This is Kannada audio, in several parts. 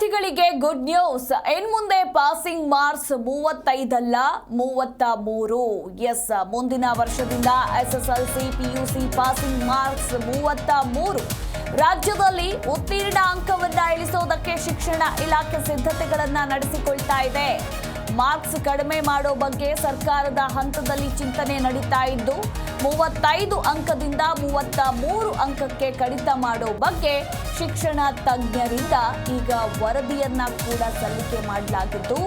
ವಿದ್ಯಾರ್ಥಿಗಳಿಗೆ ಗುಡ್ ನ್ಯೂಸ್ ಇನ್ ಮುಂದೆ ಪಾಸಿಂಗ್ ಮಾರ್ಕ್ಸ್ ಮೂವತ್ತೈದಲ್ಲ ಮೂವತ್ತ ಮೂರು ಎಸ್ ಮುಂದಿನ ವರ್ಷದಿಂದ ಎಸ್ಎಸ್ಎಲ್ಸಿ ಪಿಯುಸಿ ಪಾಸಿಂಗ್ ಮಾರ್ಕ್ಸ್ ಮೂವತ್ತ ಮೂರು ರಾಜ್ಯದಲ್ಲಿ ಉತ್ತೀರ್ಣ ಅಂಕವನ್ನು ಇಳಿಸೋದಕ್ಕೆ ಶಿಕ್ಷಣ ಇಲಾಖೆ ಸಿದ್ಧತೆಗಳನ್ನು ನಡೆಸಿಕೊಳ್ತಾ ಇದೆ. ಮಾರ್ಕ್ಸ್ ಕಡಿಮೆ ಮಾಡೋ ಬಗ್ಗೆ ಸರ್ಕಾರದ ಹಂತದಲ್ಲಿ ಚಿಂತನೆ ನಡೀತಾ ಇದ್ದು ಮೂವತ್ತೈದು ಅಂಕದಿಂದ ಮೂವತ್ತ ಮೂರು ಅಂಕಕ್ಕೆ ಕಡಿತ ಮಾಡೋ ಬಗ್ಗೆ ಶಿಕ್ಷಣ ತಜ್ಞರಿಂದ ಈಗ ವರದಿಯನ್ನ ಕೂಡ ಸಲ್ಲಿಕೆ ಮಾಡಲಾಗಿದ್ದು,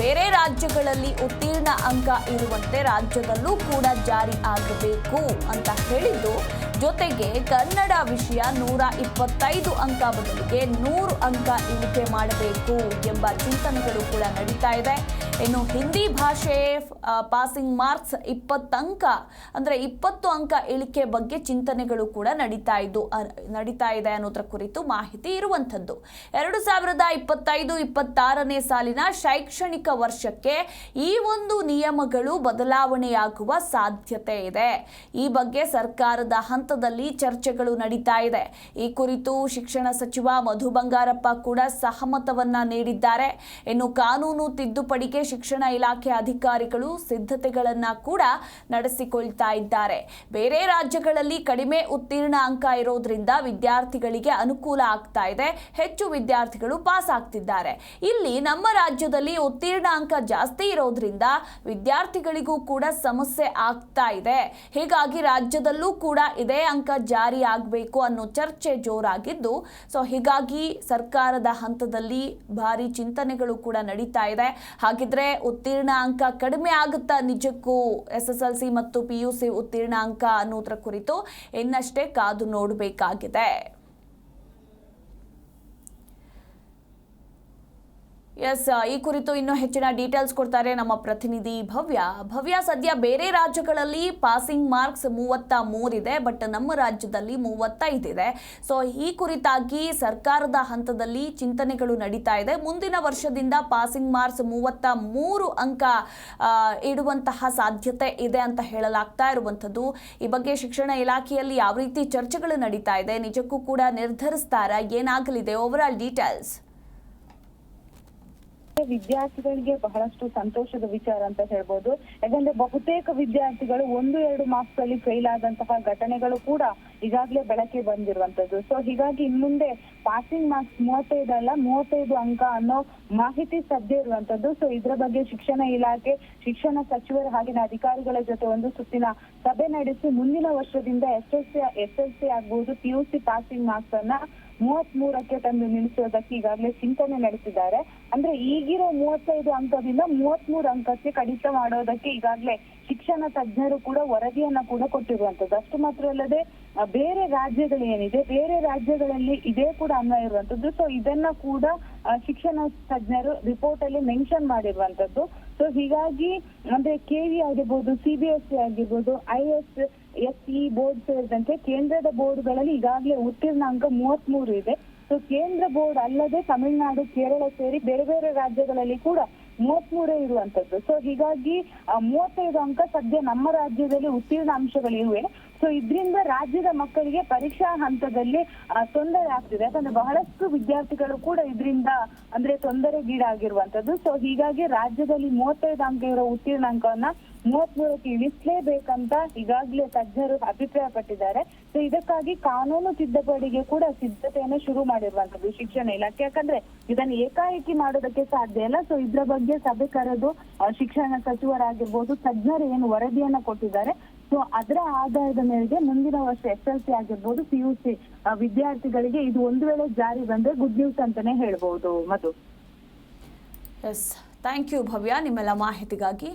ಬೇರೆ ರಾಜ್ಯಗಳಲ್ಲಿ ಉತ್ತೀರ್ಣ ಅಂಕ ಇರುವಂತೆ ರಾಜ್ಯದಲ್ಲೂ ಕೂಡ ಜಾರಿ ಆಗಬೇಕು ಅಂತ ಹೇಳಿದ್ದು ಜೊತೆಗೆ ಕನ್ನಡ ವಿಷಯ ನೂರ ಇಪ್ಪತ್ತೈದು ಅಂಕ ಬದಲಿಗೆ ನೂರು ಅಂಕ ಇಳಿಕೆ ಮಾಡಬೇಕು ಎಂಬ ಚಿಂತನೆಗಳು ಕೂಡ ನಡೀತಾ ಇದೆ. ಇನ್ನು ಹಿಂದಿ ಭಾಷೆ ಪಾಸಿಂಗ್ ಮಾರ್ಕ್ಸ್ ಇಪ್ಪತ್ತು ಅಂಕ, ಅಂದ್ರೆ ಇಪ್ಪತ್ತು ಅಂಕ ಇಳಿಕೆ ಬಗ್ಗೆ ಚಿಂತನೆಗಳು ಕೂಡ ನಡೀತಾ ಇದ್ದು ನಡೀತಾ ಇದೆ ಅನ್ನೋದ್ರ ಕುರಿತು ಮಾಹಿತಿ ಇರುವಂಥದ್ದು. ಎರಡು ಸಾವಿರದ ಇಪ್ಪತ್ತೈದು, ಇಪ್ಪತ್ತಾರನೇ ಸಾಲಿನ ಶೈಕ್ಷಣಿಕ ವರ್ಷಕ್ಕೆ ಈ ಒಂದು ನಿಯಮಗಳು ಬದಲಾವಣೆಯಾಗುವ ಸಾಧ್ಯತೆ ಇದೆ. ಈ ಬಗ್ಗೆ ಸರ್ಕಾರದ ಹಂತದಲ್ಲಿ ಚರ್ಚೆಗಳು ನಡೀತಾ ಇದೆ. ಈ ಕುರಿತು ಶಿಕ್ಷಣ ಸಚಿವ ಮಧು ಬಂಗಾರಪ್ಪ ಕೂಡ ಸಹಮತವನ್ನ ನೀಡಿದ್ದಾರೆ. ಇನ್ನು ಕಾನೂನು ತಿದ್ದುಪಡಿಗೆ ಶಿಕ್ಷಣ ಇಲಾಖೆ ಅಧಿಕಾರಿಗಳು ಸಿದ್ಧತೆಗಳನ್ನ ಕೂಡ ನಡೆಸಿಕೊಳ್ತಾ ಇದ್ದಾರೆ. ಬೇರೆ ರಾಜ್ಯಗಳಲ್ಲಿ ಕಡಿಮೆ ಉತ್ತೀರ್ಣ ಅಂಕ ಇರೋದ್ರಿಂದ ವಿದ್ಯಾರ್ಥಿಗಳಿಗೆ ಅನುಕೂಲ ಆಗ್ತಾ ಇದೆ. ಹೆಚ್ಚು ವಿದ್ಯಾರ್ಥಿಗಳು ಪಾಸ್ ಆಗ್ತಿದ್ದಾರೆ. ಇಲ್ಲಿ ನಮ್ಮ ರಾಜ್ಯದಲ್ಲಿ ಉತ್ತೀರ್ಣ ಅಂಕ ಜಾಸ್ತಿ ಇರೋದ್ರಿಂದ ವಿದ್ಯಾರ್ಥಿಗಳಿಗೂ ಕೂಡ ಸಮಸ್ಯೆ ಆಗ್ತಾ ಇದೆ. ಹೀಗಾಗಿ ರಾಜ್ಯದಲ್ಲೂ ಕೂಡ ಇದೇ ಅಂಕ ಜಾರಿ ಆಗಬೇಕು ಅನ್ನೋ ಚರ್ಚೆ ಜೋರಾಗಿದ್ದು, ಸೊ ಹೀಗಾಗಿ ಸರ್ಕಾರದ ಹಂತದಲ್ಲಿ ಭಾರಿ ಚಿಂತನೆಗಳು ಕೂಡ ನಡೀತಾ ಇದೆ. ಹಾಗಿದ್ರೆ ಉತ್ತೀರ್ಣ ಅಂಕ ಕಡಿಮೆ ಆಗುತ್ತಾ ನಿಜಕ್ಕೂ ಎಸ್ ಎಸ್ ಎಲ್ ಸಿ ಮತ್ತು ಪಿ ಯು ಸಿ ಉತ್ತೀರ್ಣ ಅಂಕ ಅನ್ನೋದ್ರ ಕುರಿತು ಇನ್ನಷ್ಟೇ ಕಾದು ನೋಡಬೇಕಾಗಿದೆ. ಎಸ್ ಈ ಕುರಿತು ಇನ್ನೂ ಹೆಚ್ಚಿನ ಡೀಟೇಲ್ಸ್ ಕೊಡ್ತಾರೆ ನಮ್ಮ ಪ್ರತಿನಿಧಿ ಭವ್ಯ. ಭವ್ಯ, ಸದ್ಯ ಬೇರೆ ರಾಜ್ಯಗಳಲ್ಲಿ ಪಾಸಿಂಗ್ ಮಾರ್ಕ್ಸ್ ಮೂವತ್ತ ಮೂರಿದೆ ಬಟ್ ನಮ್ಮ ರಾಜ್ಯದಲ್ಲಿ ಮೂವತ್ತೈದಿದೆ ಸೊ ಈ ಕುರಿತಾಗಿ ಸರ್ಕಾರದ ಹಂತದಲ್ಲಿ ಚಿಂತನೆಗಳು ನಡೀತಾ ಇದೆ. ಮುಂದಿನ ವರ್ಷದಿಂದ ಪಾಸಿಂಗ್ ಮಾರ್ಕ್ಸ್ ಮೂವತ್ತ ಮೂರು ಅಂಕ ಇಡುವಂತಹ ಸಾಧ್ಯತೆ ಇದೆ ಅಂತ ಹೇಳಲಾಗ್ತಾ ಇರುವಂಥದ್ದು. ಈ ಬಗ್ಗೆ ಶಿಕ್ಷಣ ಇಲಾಖೆಯಲ್ಲಿ ಯಾವ ರೀತಿ ಚರ್ಚೆಗಳು ನಡೀತಾ ಇದೆ, ನಿಜಕ್ಕೂ ಕೂಡ ನಿರ್ಧರಿಸ್ತಾರ, ಏನಾಗಲಿದೆ? ಓವರ್ ಆಲ್ ಡೀಟೇಲ್ಸ್ ವಿದ್ಯಾರ್ಥಿಗಳಿಗೆ ಬಹಳಷ್ಟು ಸಂತೋಷದ ವಿಚಾರ ಅಂತ ಹೇಳ್ಬೋದು. ಯಾಕಂದ್ರೆ ಬಹುತೇಕ ವಿದ್ಯಾರ್ಥಿಗಳು ಒಂದು, ಎರಡು ಮಾರ್ಕ್ಸ್ ಅಲ್ಲಿ ಫೇಲ್ ಆದಂತಹ ಘಟನೆಗಳು ಕೂಡ ಈಗಾಗಲೇ ಬೆಳಕಿಗೆ ಬಂದಿರುವಂತದ್ದು ಸೊ ಹೀಗಾಗಿ ಇನ್ಮುಂದೆ ಪಾಸಿಂಗ್ ಮಾರ್ಕ್ಸ್ ಮೂವತ್ತೈದು ಅಲ್ಲ, ಮೂವತ್ತೈದು ಅಂಕ ಅನ್ನೋ ಮಾಹಿತಿ ಸದ್ಯ ಇರುವಂತದ್ದು ಸೊ ಇದ್ರ ಬಗ್ಗೆ ಶಿಕ್ಷಣ ಇಲಾಖೆ, ಶಿಕ್ಷಣ ಸಚಿವರು ಹಾಗಿನ ಅಧಿಕಾರಿಗಳ ಜೊತೆ ಒಂದು ಸುತ್ತಿನ ಸಭೆ ನಡೆಸಿ ಮುಂದಿನ ವರ್ಷದಿಂದ S S C, S L C ಆಗ್ಬಹುದು P U C passing marks ಅನ್ನ ಮೂವತ್ತ್ ಮೂರಕ್ಕೆ ತಂದು ನಿಲ್ಲಿಸೋದಕ್ಕೆ ಈಗಾಗಲೇ ಚಿಂತನೆ ನಡೆಸಿದ್ದಾರೆ. ಅಂದ್ರೆ ಈಗಿರೋ ಮೂವತ್ತೈದು ಅಂಕದಿಂದ ಮೂವತ್ತ್ ಮೂರು ಅಂಕಕ್ಕೆ ಕಡಿತ ಮಾಡೋದಕ್ಕೆ ಈಗಾಗಲೇ ಶಿಕ್ಷಣ ತಜ್ಞರು ಕೂಡ ವರದಿಯನ್ನ ಕೂಡ ಕೊಟ್ಟಿರುವಂತದ್ದು ಅಷ್ಟು ಮಾತ್ರ ಅಲ್ಲದೆ ಬೇರೆ ರಾಜ್ಯಗಳು ಏನಿದೆ, ಬೇರೆ ರಾಜ್ಯಗಳಲ್ಲಿ ಇದೇ ಕೂಡ ಅನ್ವಯ ಇರುವಂತದ್ದು ಸೊ ಇದನ್ನ ಕೂಡ ಶಿಕ್ಷಣ ತಜ್ಞರು ರಿಪೋರ್ಟ್ ಅಲ್ಲಿ ಮೆನ್ಷನ್ ಮಾಡಿರುವಂತದ್ದು ಸೊ ಹೀಗಾಗಿ ಅಂದ್ರೆ ಕೆವಿ ಆಗಿರ್ಬೋದು ಸಿಬಿಎಸ್ಇ ಆಗಿರ್ಬೋದು ಐ ಎಸ್ ಇ ಬೋರ್ಡ್ ಸೇರಿದಂತೆ ಕೇಂದ್ರದ ಬೋರ್ಡ್ಗಳಲ್ಲಿ ಈಗಾಗಲೇ ಉತ್ತೀರ್ಣ ಅಂಕ ಮೂವತ್ತ್ ಮೂರು ಇದೆ. ಸೊ ಕೇಂದ್ರ ಬೋರ್ಡ್ ಅಲ್ಲದೆ ತಮಿಳುನಾಡು, ಕೇರಳ ಸೇರಿ ಬೇರೆ ಬೇರೆ ರಾಜ್ಯಗಳಲ್ಲಿ ಕೂಡ ಮೂವತ್ಮೂರೇ ಇರುವಂತದ್ದು. ಸೊ ಹೀಗಾಗಿ ಮೂವತ್ತೈದು ಅಂಕ ಸದ್ಯ ನಮ್ಮ ರಾಜ್ಯದಲ್ಲಿ ಉತ್ತೀರ್ಣ ಅಂಶಗಳಿವೆ ಸೊ ಇದ್ರಿಂದ ರಾಜ್ಯದ ಮಕ್ಕಳಿಗೆ ಪರೀಕ್ಷಾ ಹಂತದಲ್ಲಿ ತೊಂದರೆ ಆಗ್ತಿದೆ. ಯಾಕಂದ್ರೆ ಬಹಳಷ್ಟು ವಿದ್ಯಾರ್ಥಿಗಳು ಕೂಡ ಇದರಿಂದ, ಅಂದ್ರೆ ತೊಂದರೆಗೀಡಾಗಿರುವಂತದ್ದು. ಸೊ ಹೀಗಾಗಿ ರಾಜ್ಯದಲ್ಲಿ ಮೂವತ್ತೈದು ಅಂಕ ಇರೋ ಉತ್ತೀರ್ಣ ಅಂಕವನ್ನ ಮೂವತ್ಮೂರಕ್ಕೆ ಇಳಿಸಲೇಬೇಕಂತ ಈಗಾಗಲೇ ತಜ್ಞರು ಅಭಿಪ್ರಾಯ ಪಟ್ಟಿದ್ದಾರೆ ಸೊ ಇದಕ್ಕಾಗಿ ಕಾನೂನು ತಿದ್ದುಪಡಿಗೆ ಕೂಡ ಸಿದ್ಧತೆಯನ್ನು ಶುರು ಮಾಡಿರುವಂತದ್ದು ಶಿಕ್ಷಣ ಇಲಾಖೆ. ಯಾಕಂದ್ರೆ ಇದನ್ನು ಏಕಾಏಕಿ ಮಾಡೋದಕ್ಕೆ ಸಾಧ್ಯ ಇಲ್ಲ. ಸೊ ಇದ್ರ ಬಗ್ಗೆ ಸಭೆ ಕರೆದು ಶಿಕ್ಷಣ ಸಚಿವರಾಗಿರ್ಬೋದು, ತಜ್ಞರು ಏನು ವರದಿಯನ್ನ ಕೊಟ್ಟಿದ್ದಾರೆ. ಸೊ ಅದರ ಆಧಾರದ ಮೇರೆಗೆ ಮುಂದಿನ ವರ್ಷ ಎಸ್ ಎಲ್ ಸಿ ಆಗಿರ್ಬೋದು ಪಿ ವಿದ್ಯಾರ್ಥಿಗಳಿಗೆ ಇದು ಒಂದು ವೇಳೆ ಜಾರಿ ಬಂದ್ರೆ ಗುಡ್ ನ್ಯೂಸ್ ಅಂತಾನೆ ಹೇಳ್ಬಹುದು ಮಧು. ಥ್ಯಾಂಕ್ ಯು ಭವ್ಯ. ನಿಮ್ಮೆಲ್ಲ ಮಾಹಿತಿಗಾಗಿ